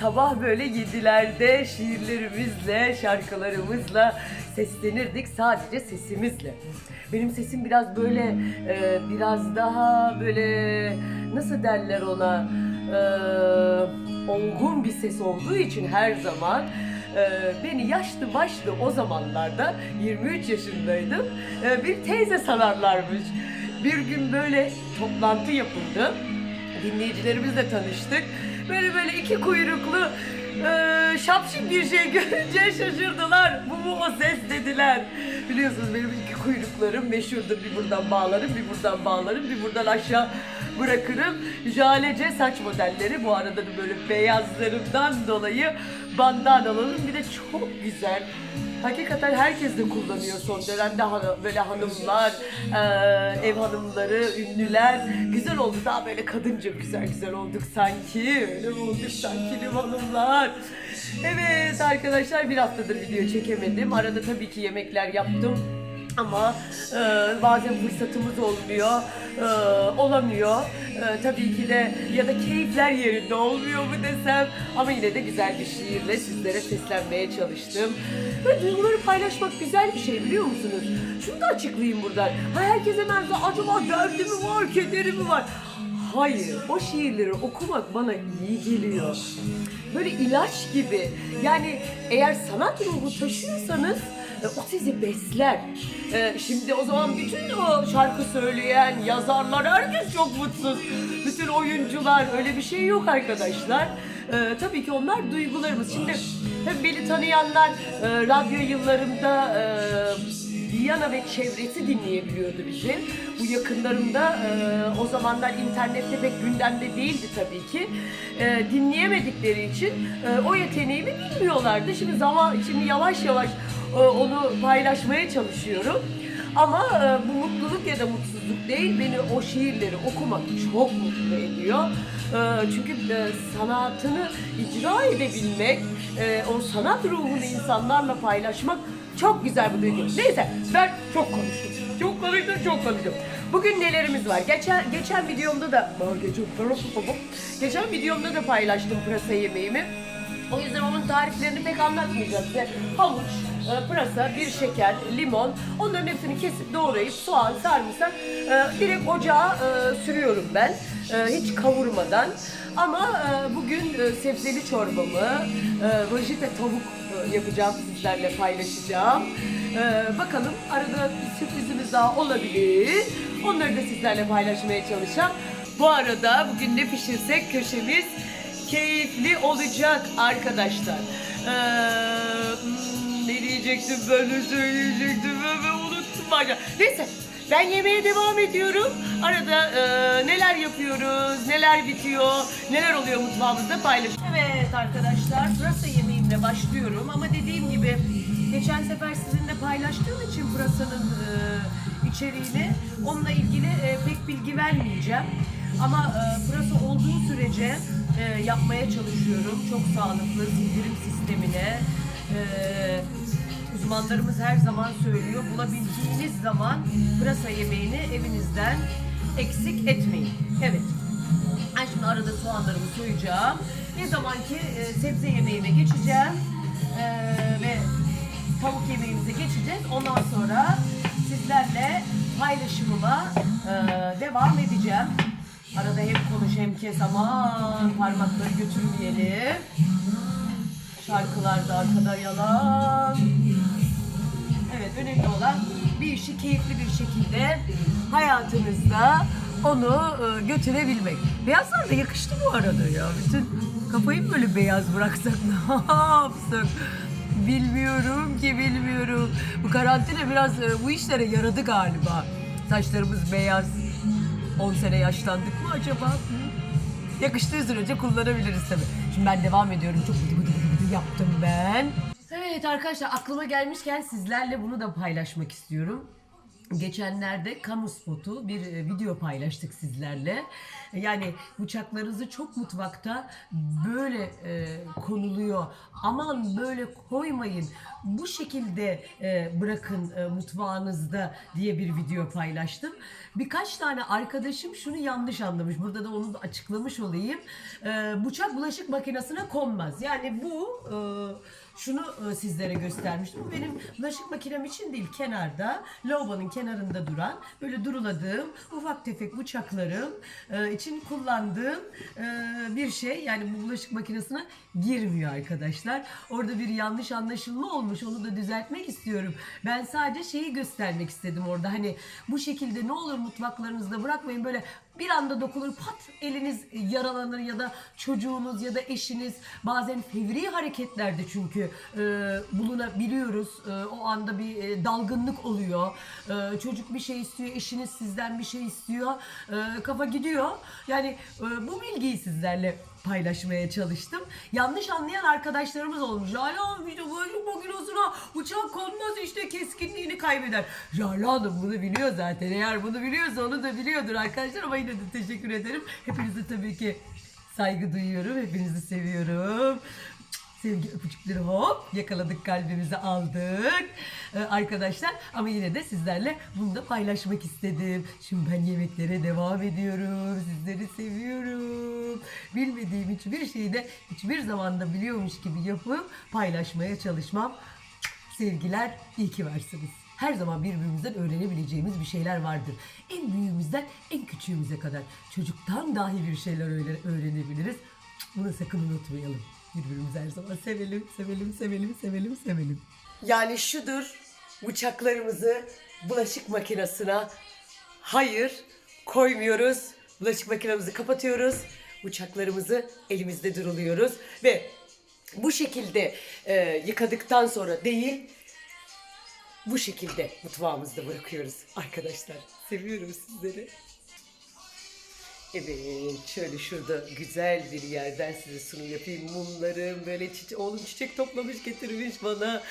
sabah böyle yedilerde şiirlerimizle, şarkılarımızla seslenirdik sadece sesimizle. Benim sesim biraz böyle e, biraz daha böyle nasıl derler ona e, olgun bir ses olduğu için her zaman e, beni yaşlı başlı o zamanlarda 23 yaşındaydım e, bir teyze sanarlarmış. Bir gün böyle toplantı yapıldı dinleyicilerimizle tanıştık. Böyle böyle iki kuyruklu e, şapşik bir şey görünce şaşırdılar. Bu mu o ses dediler. Biliyorsunuz benim iki kuyruklarım meşhurdur. Bir buradan bağlarım, bir buradan bağlarım, bir buradan aşağı bırakırım. Jalece saç modelleri. Bu arada da böyle beyazlarımdan dolayı bandanalarım bir de çok güzel. Hakikaten herkes de kullanıyor son dönemde hanı- böyle hanımlar, ev hanımları, ünlüler. Güzel oldu daha böyle kadınca güzel güzel olduk sanki. Öyle mi olduk sanki Lim hanımlar. Evet arkadaşlar bir haftadır video çekemedim. Arada tabii ki yemekler yaptım. Ama e, bazen fırsatımız olmuyor, e, olamıyor. E, tabii ki de ya da keyifler yerinde olmuyor mu desem. Ama yine de güzel bir şiirle sizlere seslenmeye çalıştım. Ve duyguları paylaşmak güzel bir şey biliyor musunuz? Şunu da açıklayayım buradan. Ha, herkes hemen acaba derdi mi var, kederi mi var? Hayır, o şiirleri okumak bana iyi geliyor. Böyle ilaç gibi. Yani eğer sanat ruhu taşıyorsanız e, o sizi besler. E, şimdi o zaman bütün o şarkı söyleyen yazarlar herkes çok mutsuz. Bütün oyuncular öyle bir şey yok arkadaşlar. E, tabii ki onlar duygularımız. Şimdi tabii beni tanıyanlar e, radyo yıllarımda e, Viyana ve çevresi dinleyebiliyordu bizi. Bu yakınlarımda e, o zamanlar internette pek gündemde değildi tabii ki. E, dinleyemedikleri için e, o yeteneğimi bilmiyorlardı. Şimdi zaman şimdi yavaş yavaş onu paylaşmaya çalışıyorum. Ama e, bu mutluluk ya da mutsuzluk değil, beni o şiirleri okumak çok mutlu ediyor. E, çünkü e, sanatını icra edebilmek, e, o sanat ruhunu insanlarla paylaşmak çok güzel bir duygu. Neyse ben çok konuştum. Çok konuştum, çok konuştum. Bugün nelerimiz var? Geçen geçen videomda da geçen videomda da paylaştım pırasa yemeğimi. O yüzden onun tariflerini pek anlatmayacağım size. Havuç, e, pırasa, bir şeker, limon. Onların hepsini kesip doğrayıp soğan, sarımsak e, direkt ocağa e, sürüyorum ben. E, hiç kavurmadan. Ama e, bugün e, sebzeli çorbamı, e, rojite tavuk e, yapacağım sizlerle paylaşacağım. E, bakalım arada bir sürprizimiz daha olabilir. Onları da sizlerle paylaşmaya çalışacağım. Bu arada bugün ne pişirsek köşemiz keyifli olacak arkadaşlar. Ee, ne diyecektim ben ne söyleyecektim ben, unuttum acaba. Neyse ben yemeğe devam ediyorum. Arada e, neler yapıyoruz, neler bitiyor, neler oluyor mutfağımızda paylaşıyorum. Evet arkadaşlar pırasa yemeğimle başlıyorum ama dediğim gibi geçen sefer sizinle paylaştığım için pırasanın e, içeriğini onunla ilgili e, pek bilgi vermeyeceğim. Ama e, pırasa olduğu sürece e, yapmaya çalışıyorum. Çok sağlıklı sindirim sistemine. E, uzmanlarımız her zaman söylüyor. Bulabildiğiniz zaman pırasa yemeğini evinizden eksik etmeyin. Evet. Ben şimdi arada soğanlarımı soyacağım. Ne zaman ki e, sebze yemeğime geçeceğim e, ve tavuk yemeğimize geçeceğiz. Ondan sonra sizlerle paylaşımıma e, devam edeceğim. Arada hem konuş hem kes aman parmakları götürmeyelim. Şarkılar da arkada yalan. Evet önemli olan bir işi keyifli bir şekilde hayatınızda onu e, götürebilmek. Beyazlar da yakıştı bu arada ya. Bütün kafayı böyle beyaz bıraksak ne yapsak? Bilmiyorum ki bilmiyorum. Bu karantina biraz e, bu işlere yaradı galiba. Saçlarımız beyaz. 10 sene yaşlandık mı acaba? Hı? Yakıştığı sürece kullanabiliriz tabii. Şimdi ben devam ediyorum. Çok bıdı bıdı yaptım ben. Evet arkadaşlar aklıma gelmişken sizlerle bunu da paylaşmak istiyorum. Geçenlerde kamu spotu bir e, video paylaştık sizlerle. Yani bıçaklarınızı çok mutfakta böyle e, konuluyor. Aman böyle koymayın. Bu şekilde e, bırakın e, mutfağınızda diye bir video paylaştım. Birkaç tane arkadaşım şunu yanlış anlamış. Burada da onu da açıklamış olayım. E, bıçak bulaşık makinesine konmaz. Yani bu e, şunu e, sizlere göstermiştim. Bu benim bulaşık makinem için değil. Kenarda, lavabonun kenarında duran, böyle duruladığım ufak tefek bıçaklarım e, için kullandığım e, bir şey. Yani bu bulaşık makinesine girmiyor arkadaşlar. Orada bir yanlış anlaşılma olmuş. Onu da düzeltmek istiyorum. Ben sadece şeyi göstermek istedim orada. Hani bu şekilde ne olur mutfaklarınızda bırakmayın. Böyle bir anda dokunur pat eliniz yaralanır ya da çocuğunuz ya da eşiniz bazen fevri hareketlerde çünkü e, bulunabiliyoruz. E, o anda bir e, dalgınlık oluyor. E, çocuk bir şey istiyor, eşiniz sizden bir şey istiyor. E, kafa gidiyor. Yani e, bu bilgiyi sizlerle paylaşmaya çalıştım. Yanlış anlayan arkadaşlarımız olmuş. Hala işte bulaşık makinesine uçak konmaz işte keskinliğini kaybeder. Jala Hanım bunu biliyor zaten. Eğer bunu biliyorsa onu da biliyordur arkadaşlar ama yine de teşekkür ederim. Hepinize tabii ki saygı duyuyorum. Hepinizi seviyorum. Sevgi öpücükleri hop yakaladık kalbimize aldık Ee, arkadaşlar ama yine de sizlerle bunu da paylaşmak istedim. Şimdi ben yemeklere devam ediyorum. Sizleri seviyorum. Bilmediğim hiçbir şeyi de hiçbir zamanda biliyormuş gibi yapıp paylaşmaya çalışmam. Sevgiler iyi ki varsınız. Her zaman birbirimizden öğrenebileceğimiz bir şeyler vardır. En büyüğümüzden en küçüğümüze kadar. Çocuktan dahi bir şeyler öğre- öğrenebiliriz. Bunu sakın unutmayalım. Birbirimizi her zaman sevelim, sevelim, sevelim, sevelim, sevelim. Yani şudur bıçaklarımızı bulaşık makinesine hayır koymuyoruz. Bulaşık makinemizi kapatıyoruz. Bıçaklarımızı elimizde duruluyoruz ve bu şekilde e, yıkadıktan sonra değil bu şekilde mutfağımızda bırakıyoruz arkadaşlar. Seviyorum sizleri. Evet, şöyle şurada güzel bir yerden size sunum yapayım. Mumlarım böyle çiçek, oğlum çiçek toplamış getirmiş bana.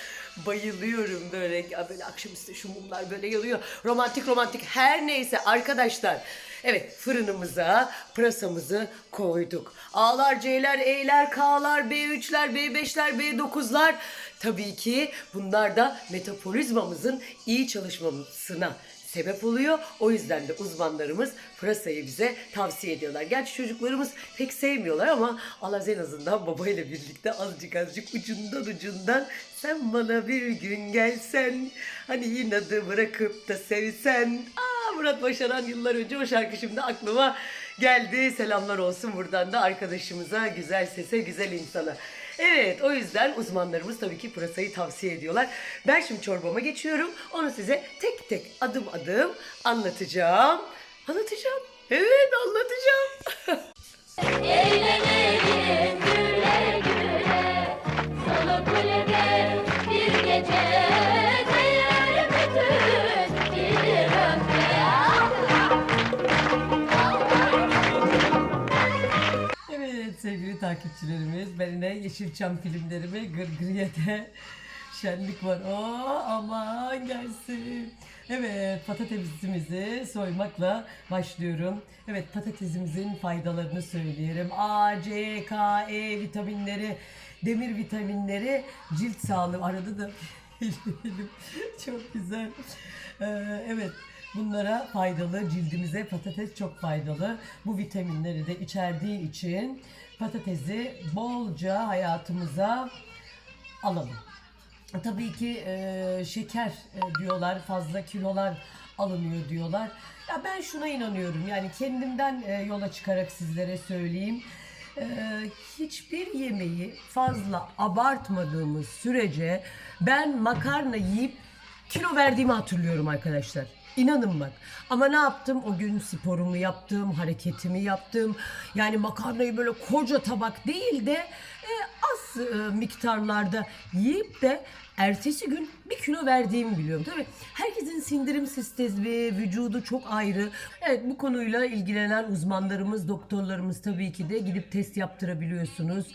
Bayılıyorum böyle, ya böyle akşamüstü şu mumlar böyle yanıyor. Romantik romantik her neyse arkadaşlar. Evet fırınımıza pırasamızı koyduk. A'lar, C'ler, E'ler, K'lar, B3'ler, B5'ler, B9'lar. Tabii ki bunlar da metabolizmamızın iyi çalışmasına sebep oluyor. O yüzden de uzmanlarımız pırasayı bize tavsiye ediyorlar. Gerçi çocuklarımız pek sevmiyorlar ama Allah en azından babayla birlikte azıcık azıcık ucundan ucundan sen bana bir gün gelsen hani inadı bırakıp da sevsen. Aa Murat Başaran yıllar önce o şarkı şimdi aklıma geldi. Selamlar olsun buradan da arkadaşımıza, güzel sese, güzel insana. Evet o yüzden uzmanlarımız tabii ki pırasayı tavsiye ediyorlar. Ben şimdi çorbama geçiyorum. Onu size tek tek adım adım anlatacağım. Anlatacağım. Evet anlatacağım. Eğlenelim sevgili takipçilerimiz ben yine Yeşilçam filmlerimi Gırgıriyete şenlik var. Oo aman gelsin. Evet patatesimizi soymakla başlıyorum. Evet patatesimizin faydalarını söyleyelim. A, C, K, E vitaminleri, demir vitaminleri, cilt sağlığı. Arada da çok güzel. Ee, evet Bunlara faydalı, cildimize patates çok faydalı. Bu vitaminleri de içerdiği için patatesi bolca hayatımıza alalım. Tabii ki e, şeker e, diyorlar, fazla kilolar alınıyor diyorlar. Ya ben şuna inanıyorum. Yani kendimden e, yola çıkarak sizlere söyleyeyim. E, hiçbir yemeği fazla abartmadığımız sürece ben makarna yiyip kilo verdiğimi hatırlıyorum arkadaşlar. İnanın bak. Ama ne yaptım? O gün sporumu yaptım, hareketimi yaptım. Yani makarnayı böyle koca tabak değil de e, az e, miktarlarda yiyip de ertesi gün bir kilo verdiğimi biliyorum. Tabii herkesin sindirim sistemi, vücudu çok ayrı. Evet bu konuyla ilgilenen uzmanlarımız, doktorlarımız tabii ki de gidip test yaptırabiliyorsunuz.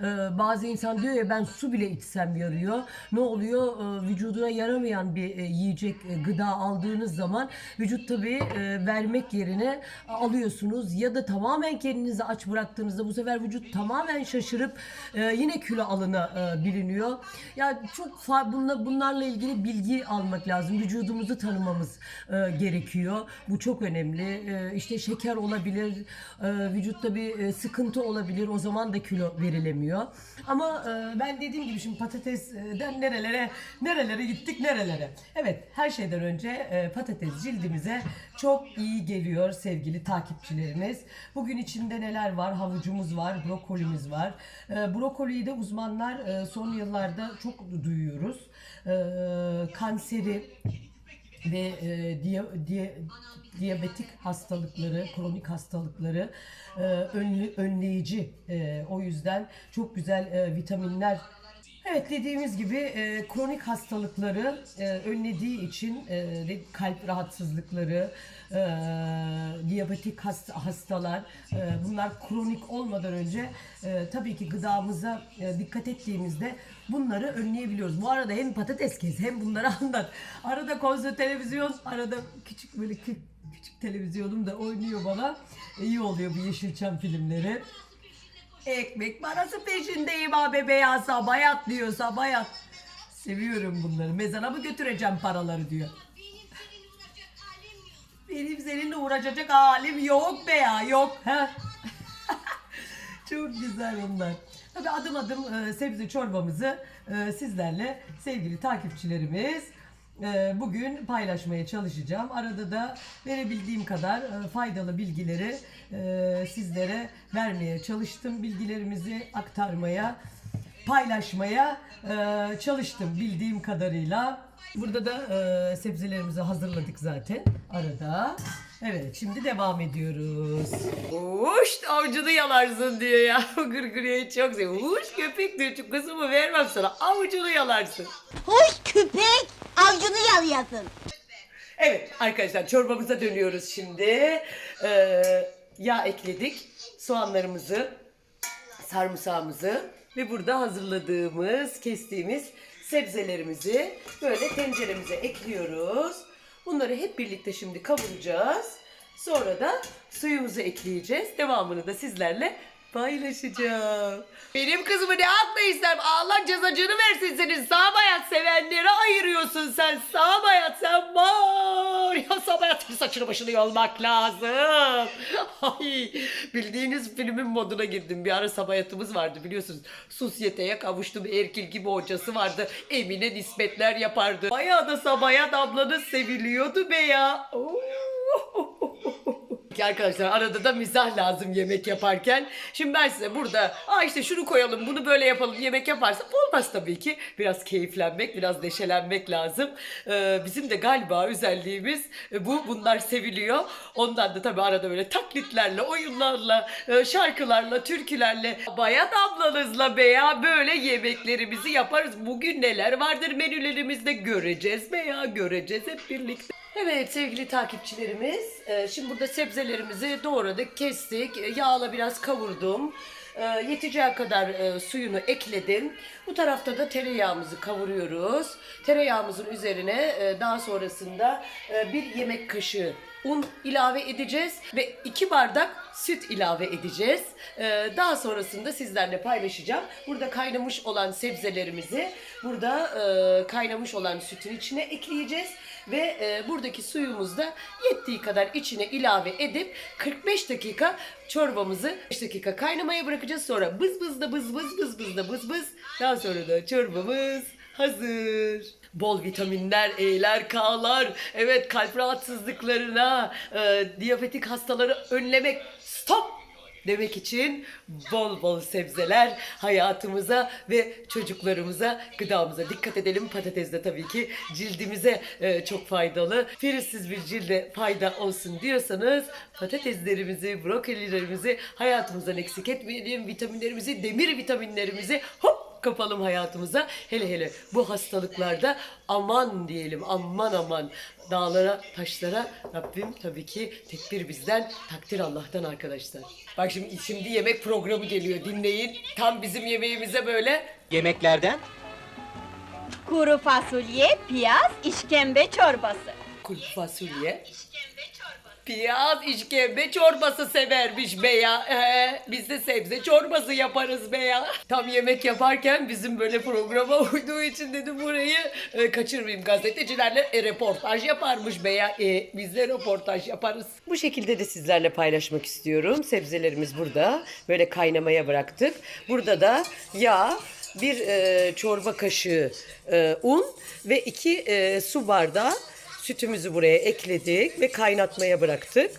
Ee, bazı insan diyor ya ben su bile içsem yarıyor. Ne oluyor? Ee, vücuduna yaramayan bir e, yiyecek, e, gıda aldığınız zaman vücut tabii e, vermek yerine alıyorsunuz ya da tamamen kendinizi aç bıraktığınızda bu sefer vücut tamamen şaşırıp e, yine kilo alına e, biliniyor. Ya çok bunla, bunlarla ilgili bilgi almak lazım. Vücudumuzu tanımamız e, gerekiyor. Bu çok önemli. E, işte şeker olabilir, e, vücutta bir e, sıkıntı olabilir. O zaman da kilo verilemiyor. Ama e, ben dediğim gibi şimdi patatesden nerelere nerelere gittik nerelere. Evet her şeyden önce e, patates cildimize çok iyi geliyor sevgili takipçilerimiz. Bugün içinde neler var? Havucumuz var, brokolimiz var. E, brokoliyi de uzmanlar e, son yıllarda çok duyuyoruz. E, kanseri ve e, diya, diya- diyabetik hastalıkları, kronik hastalıkları e, önlü, önleyici. E, o yüzden çok güzel e, vitaminler Evet dediğimiz gibi e, kronik hastalıkları e, önlediği için e, kalp rahatsızlıkları, e, diyabetik hasta, hastalar e, bunlar kronik olmadan önce e, tabii ki gıdamıza e, dikkat ettiğimizde bunları önleyebiliyoruz. Bu arada hem patates kes hem bunları anlat. Arada konser televizyon, arada küçük böyle kü- küçük televizyonum da oynuyor bana. İyi oluyor bu Yeşilçam filmleri. Ekmek parası peşindeyim abi beyazsa bayat diyorsa bayat. Seviyorum bunları. Mezara mı götüreceğim paraları diyor. Benim seninle uğraşacak halim yok be ya yok. Ha? Çok güzel onlar. Tabii adım adım e, sebze çorbamızı e, sizlerle sevgili takipçilerimiz e, bugün paylaşmaya çalışacağım. Arada da verebildiğim kadar e, faydalı bilgileri e, sizlere vermeye çalıştım. Bilgilerimizi aktarmaya, paylaşmaya e, çalıştım bildiğim kadarıyla. Burada da e, sebzelerimizi hazırladık zaten arada. Evet şimdi devam ediyoruz. Uş avucunu yalarsın diyor ya. Gırgırıyı çok seviyorum. Uş köpek diyor. Şu kızımı vermem sana. Avucunu yalarsın. Hoş köpek avcunu yalayasın. Evet arkadaşlar çorbamıza dönüyoruz şimdi. Ee, yağ ekledik. Soğanlarımızı, sarımsağımızı ve burada hazırladığımız, kestiğimiz sebzelerimizi böyle tenceremize ekliyoruz. Bunları hep birlikte şimdi kavuracağız. Sonra da suyumuzu ekleyeceğiz. Devamını da sizlerle paylaşacağım. Benim kızımı ne hakla istem? Allah cezacını versin senin. Sağ bayat sevenlere ayırıyorsun sen. Sağ bayat sen var. Ya sağ bayatın saçını başını yolmak lazım. Ay, bildiğiniz filmin moduna girdim. Bir ara sabayatımız vardı biliyorsunuz. Sosyeteye kavuştum. Erkil gibi hocası vardı. Emine nispetler yapardı. Bayağı da sabayat ablanız seviliyordu be ya. Oo. Ki Arkadaşlar arada da mizah lazım yemek yaparken. Şimdi ben size burada Aa işte şunu koyalım bunu böyle yapalım yemek yaparsam olmaz tabii ki. Biraz keyiflenmek biraz neşelenmek lazım. Ee, bizim de galiba özelliğimiz e, bu. Bunlar seviliyor. Ondan da tabii arada böyle taklitlerle, oyunlarla, e, şarkılarla, türkülerle bayat ablanızla veya böyle yemeklerimizi yaparız. Bugün neler vardır menülerimizde göreceğiz veya göreceğiz hep birlikte. Evet sevgili takipçilerimiz, e, şimdi burada sebzelerimizi doğradık, kestik, e, yağla biraz kavurdum. E, Yeteceği kadar suyunu ekledim. Bu tarafta da tereyağımızı kavuruyoruz. Tereyağımızın üzerine daha sonrasında bir yemek kaşığı un ilave edeceğiz ve iki bardak süt ilave edeceğiz. Daha sonrasında sizlerle paylaşacağım. Burada kaynamış olan sebzelerimizi burada kaynamış olan sütün içine ekleyeceğiz ve e, buradaki suyumuzu da yettiği kadar içine ilave edip 45 dakika çorbamızı 5 dakika kaynamaya bırakacağız. Sonra bız bız da bız bız bız bız da bız bız. Daha sonra da çorbamız hazır. Bol vitaminler, E'ler, K'lar, evet kalp rahatsızlıklarına, e, diyabetik hastaları önlemek, stop demek için bol bol sebzeler hayatımıza ve çocuklarımıza, gıdamıza dikkat edelim. Patates de tabii ki cildimize e, çok faydalı. Virüssüz bir cilde fayda olsun diyorsanız patateslerimizi, brokolilerimizi hayatımızdan eksik etmeyelim. Vitaminlerimizi, demir vitaminlerimizi hop kapalım hayatımıza. Hele hele bu hastalıklarda aman diyelim aman aman dağlara taşlara Rabbim tabii ki tekbir bizden takdir Allah'tan arkadaşlar. Bak şimdi, şimdi yemek programı geliyor dinleyin. Tam bizim yemeğimize böyle Yemeklerden Kuru fasulye, piyaz, işkembe çorbası. kuru fasulye. Piyaz işkembe çorbası severmiş be ya. Ee, biz de sebze çorbası yaparız be ya. Tam yemek yaparken bizim böyle programa uyduğu için dedim burayı e, kaçırmayayım. Gazetecilerle e, reportaj yaparmış be ya. E, biz de röportaj yaparız. Bu şekilde de sizlerle paylaşmak istiyorum. Sebzelerimiz burada. Böyle kaynamaya bıraktık. Burada da yağ, bir e, çorba kaşığı e, un ve iki e, su bardağı sütümüzü buraya ekledik ve kaynatmaya bıraktık.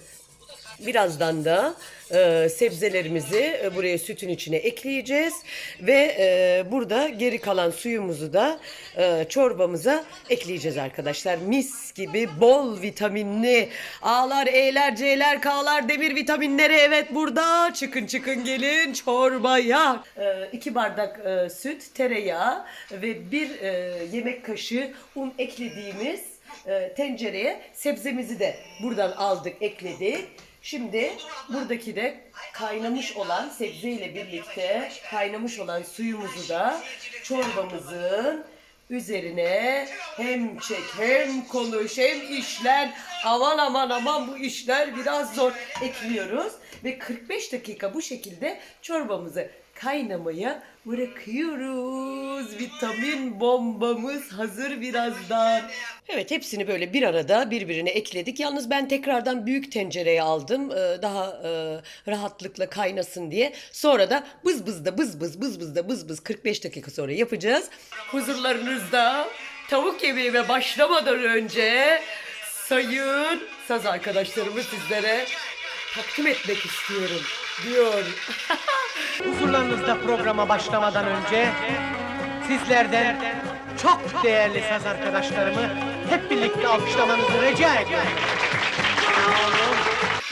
Birazdan da e, sebzelerimizi e, buraya sütün içine ekleyeceğiz ve e, burada geri kalan suyumuzu da e, çorbamıza ekleyeceğiz arkadaşlar. Mis gibi bol vitaminli A'lar, E'ler, C'ler, K'lar, demir vitaminleri evet burada. Çıkın çıkın gelin çorbaya. E, bardak e, süt, tereyağı ve bir e, yemek kaşığı un eklediğimiz e, tencereye sebzemizi de buradan aldık, ekledik. Şimdi buradaki de kaynamış olan sebze ile birlikte kaynamış olan suyumuzu da çorbamızın üzerine hem çek hem konuş hem işler aman aman aman bu işler biraz zor ekliyoruz ve 45 dakika bu şekilde çorbamızı kaynamaya bırakıyoruz. Vitamin bombamız hazır birazdan. Evet hepsini böyle bir arada birbirine ekledik. Yalnız ben tekrardan büyük tencereye aldım. Ee, Daha e, rahatlıkla kaynasın diye. Sonra da bız bız da bız bız bız bız da bız bız 45 dakika sonra yapacağız. Huzurlarınızda tavuk yemeğime başlamadan önce sayın saz arkadaşlarımı sizlere takdim etmek istiyorum diyor. huzurlarınızda programa başlamadan önce sizlerden çok değerli saz arkadaşlarımı hep birlikte alkışlamanızı rica ediyorum.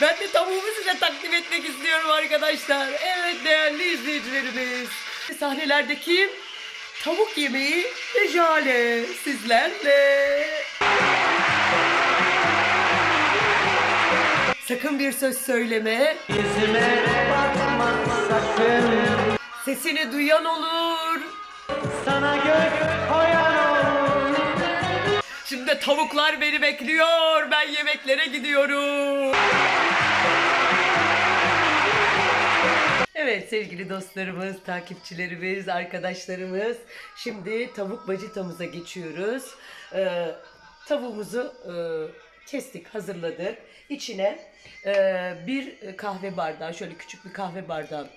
Ben de tavuğumu size takdim etmek istiyorum arkadaşlar. Evet değerli izleyicilerimiz. Sahnelerde kim? Tavuk yemeği ve Jale sizlerle. Sakın bir söz söyleme. Yüzüme bakma sakın, Sesini duyan olur. sana göz koyan olur. Şimdi tavuklar beni bekliyor. Ben yemeklere gidiyorum. Evet sevgili dostlarımız, takipçilerimiz, arkadaşlarımız. Şimdi tavuk bacitamıza geçiyoruz. Ee, tavuğumuzu e, kestik, hazırladık. İçine e, bir kahve bardağı, şöyle küçük bir kahve bardağı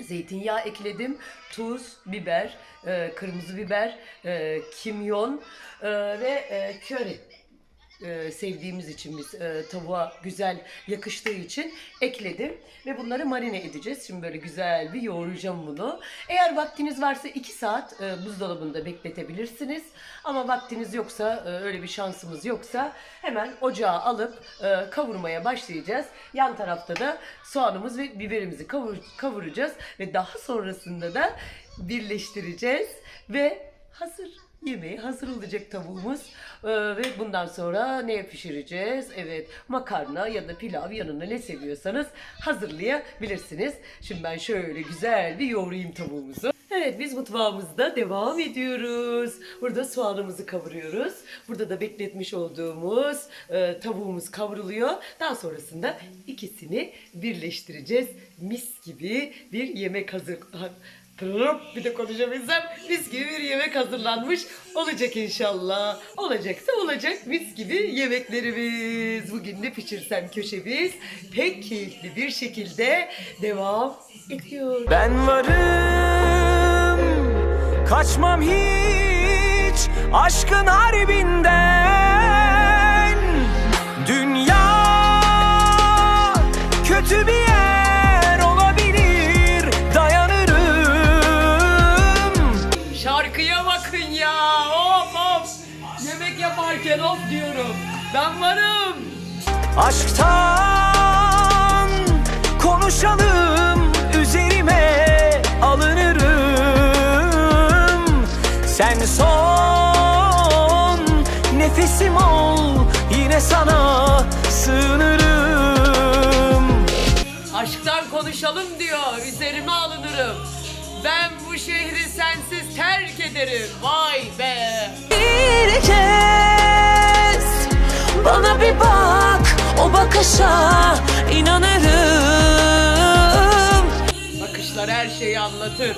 Zeytinyağı ekledim, tuz, biber, e, kırmızı biber, e, kimyon e, ve köri e, sevdiğimiz için biz e, tavuğa güzel yakıştığı için ekledim ve bunları marine edeceğiz. Şimdi böyle güzel bir yoğuracağım bunu. Eğer vaktiniz varsa 2 saat e, buzdolabında bekletebilirsiniz. Ama vaktiniz yoksa e, öyle bir şansımız yoksa hemen ocağa alıp e, kavurmaya başlayacağız. Yan tarafta da soğanımız ve biberimizi kavur, kavuracağız ve daha sonrasında da birleştireceğiz ve hazır. Yemeği hazır olacak tavuğumuz Ee, ve bundan sonra neye pişireceğiz? Evet makarna ya da pilav yanına ne seviyorsanız hazırlayabilirsiniz. Şimdi ben şöyle güzel bir yoğurayım tavuğumuzu. Evet biz mutfağımızda devam ediyoruz. Burada soğanımızı kavuruyoruz. Burada da bekletmiş olduğumuz e, tavuğumuz kavruluyor. Daha sonrasında ikisini birleştireceğiz. Mis gibi bir yemek hazır. Tırırıp bir de konuşabilsem mis gibi bir yemek hazırlanmış olacak inşallah. Olacaksa olacak mis gibi yemeklerimiz. Bugün ne pişirsem köşemiz pek keyifli bir şekilde devam ediyor. Ben varım Kaçmam hiç Aşkın harbinden Dünya Kötü bir Ben varım. Aşktan konuşalım üzerime alınırım. Sen son nefesim ol yine sana sığınırım. Aşktan konuşalım diyor üzerime alınırım. Ben bu şehri sensiz terk ederim. Vay be. Bir kez bana bir bak o bakışa inanırım Bakışlar her şeyi anlatır.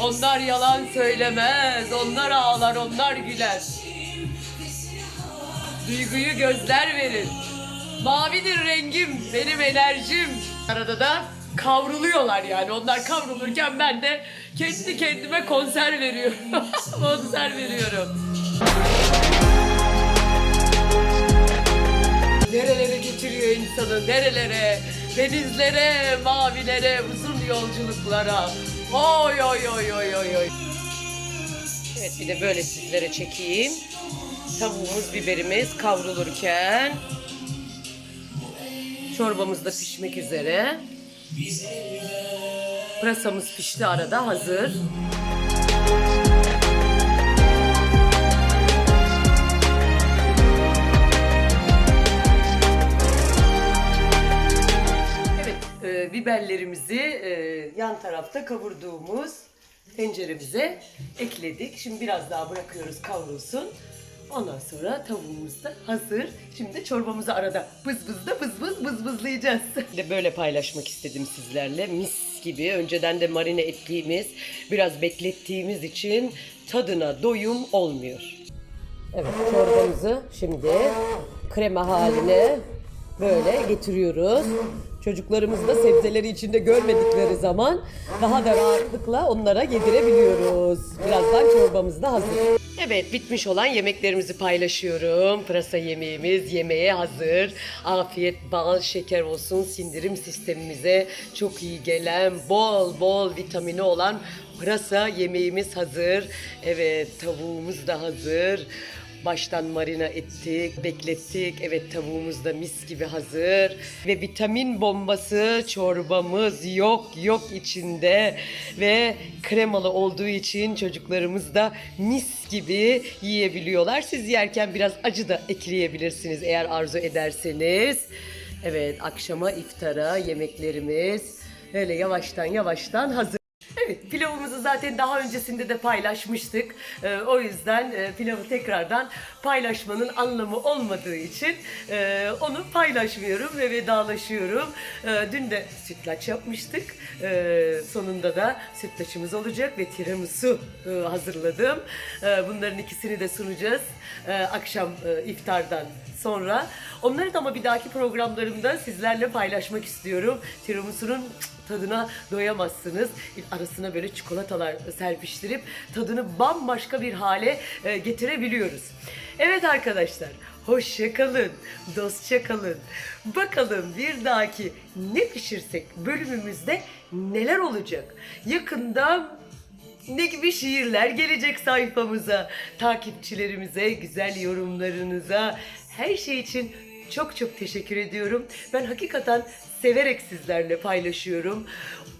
Onlar yalan söylemez. Onlar ağlar, onlar güler. Duyguyu gözler verir. Mavidir rengim, benim enerjim. Arada da kavruluyorlar yani. Onlar kavrulurken ben de kendi kendime konser veriyorum. konser veriyorum. İnsanı, nerelere? Denizlere, mavilere, uzun yolculuklara. Oy oy oy oy oy oy. Evet bir de böyle sizlere çekeyim. Tavuğumuz, biberimiz kavrulurken çorbamız da pişmek üzere. Pırasamız pişti arada hazır. E, biberlerimizi e, yan tarafta kavurduğumuz tenceremize ekledik. Şimdi biraz daha bırakıyoruz kavrulsun. Ondan sonra tavuğumuz da hazır. Şimdi çorbamızı arada bız bız da bız bız bız bızlayacağız. de böyle paylaşmak istedim sizlerle. Mis gibi önceden de marine ettiğimiz, biraz beklettiğimiz için tadına doyum olmuyor. Evet çorbamızı şimdi krema haline böyle getiriyoruz. Çocuklarımız da sebzeleri içinde görmedikleri zaman daha da rahatlıkla onlara yedirebiliyoruz. Birazdan çorbamız da hazır. Evet bitmiş olan yemeklerimizi paylaşıyorum. Pırasa yemeğimiz yemeğe hazır. Afiyet bal şeker olsun sindirim sistemimize çok iyi gelen bol bol vitamini olan pırasa yemeğimiz hazır. Evet tavuğumuz da hazır. Baştan marina ettik, beklettik. Evet tavuğumuz da mis gibi hazır. Ve vitamin bombası çorbamız yok yok içinde. Ve kremalı olduğu için çocuklarımız da mis gibi yiyebiliyorlar. Siz yerken biraz acı da ekleyebilirsiniz eğer arzu ederseniz. Evet akşama iftara yemeklerimiz öyle yavaştan yavaştan hazır. Pilavımızı zaten daha öncesinde de paylaşmıştık. Ee, o yüzden e, pilavı tekrardan paylaşmanın anlamı olmadığı için e, onu paylaşmıyorum ve vedalaşıyorum. E, dün de sütlaç yapmıştık. E, sonunda da sütlaçımız olacak ve tiramisu e, hazırladım. E, bunların ikisini de sunacağız e, akşam e, iftardan sonra. Onları da ama bir dahaki programlarımda sizlerle paylaşmak istiyorum. Tiramisu'nun tadına doyamazsınız. Arasına böyle çikolatalar serpiştirip tadını bambaşka bir hale e, getirebiliyoruz. Evet arkadaşlar, hoşça kalın, dostça kalın. Bakalım bir dahaki ne pişirsek bölümümüzde neler olacak? Yakında ne gibi şiirler gelecek sayfamıza, takipçilerimize, güzel yorumlarınıza, her şey için çok çok teşekkür ediyorum. Ben hakikaten severek sizlerle paylaşıyorum.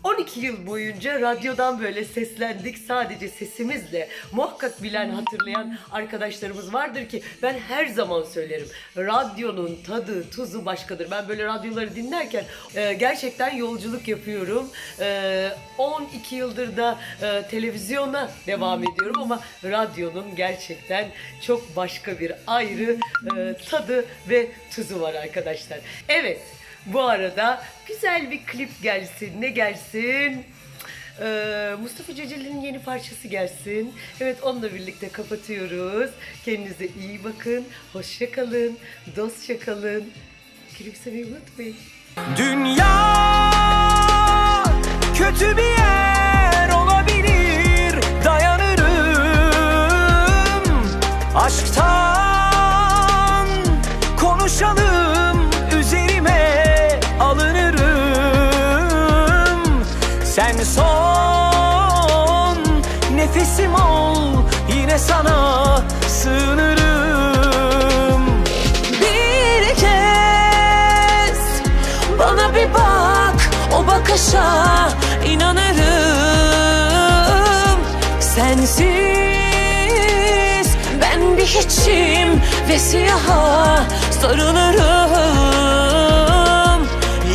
12 yıl boyunca radyodan böyle seslendik sadece sesimizle. Muhakkak bilen, hatırlayan arkadaşlarımız vardır ki ben her zaman söylerim. Radyonun tadı, tuzu başkadır. Ben böyle radyoları dinlerken e, gerçekten yolculuk yapıyorum. E, 12 yıldır da e, televizyona devam ediyorum ama radyonun gerçekten çok başka bir ayrı e, tadı ve tuzu var arkadaşlar. Evet. Bu arada güzel bir klip gelsin. Ne gelsin? Ee, Mustafa Ceceli'nin yeni parçası gelsin. Evet onunla birlikte kapatıyoruz. Kendinize iyi bakın. Hoşça kalın. Dostça kalın. Gülümsemeyi unutmayın. Dünya kötü bir yer nefesim ol yine sana sığınırım. Bir kez bana bir bak o bakışa inanırım. Sensiz ben bir hiçim ve siyaha sarılırım.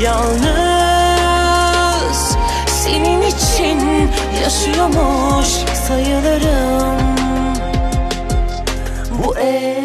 Yalnız senin için yaşıyormuş sayılırım. Bu ev